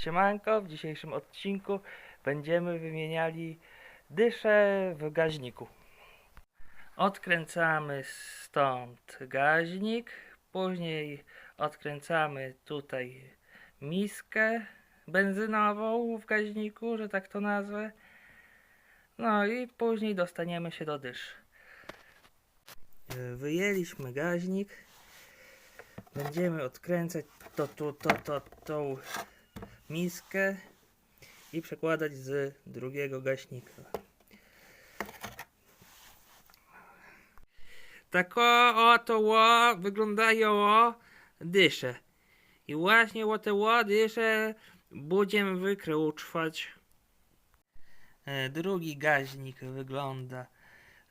Siemanko, w dzisiejszym odcinku będziemy wymieniali dysze w gaźniku. Odkręcamy stąd gaźnik, później odkręcamy tutaj miskę benzynową w gaźniku, że tak to nazwę. No i później dostaniemy się do dysz. Wyjęliśmy gaźnik. Będziemy odkręcać to, to, to, to, tą miskę i przekładać z drugiego gaśnika. Tak o, oto ło, wyglądają o dysze. I właśnie o te ło dysze będziemy wykruczwać. E, Drugi gaźnik wygląda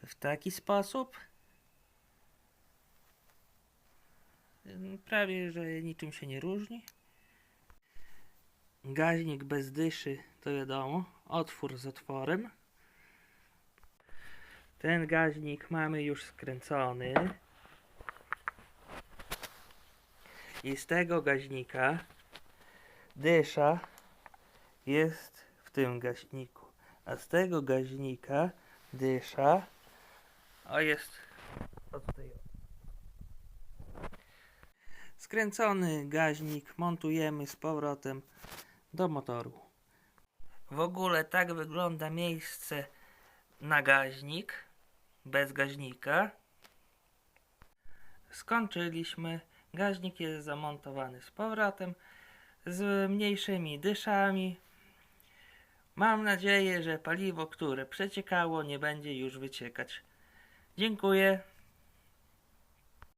w taki sposób. E, Prawie, że niczym się nie różni. Gaźnik bez dyszy, to wiadomo, otwór z otworem. Ten gaźnik mamy już skręcony. I z tego gaźnika dysza jest w tym gaźniku. A z tego gaźnika dysza o jest od tej Skręcony gaźnik montujemy z powrotem do motoru. W ogóle tak wygląda miejsce na gaźnik, bez gaźnika. Skończyliśmy. Gaźnik jest zamontowany z powrotem, z mniejszymi dyszami. Mam nadzieję, że paliwo, które przeciekało, nie będzie już wyciekać. Dziękuję.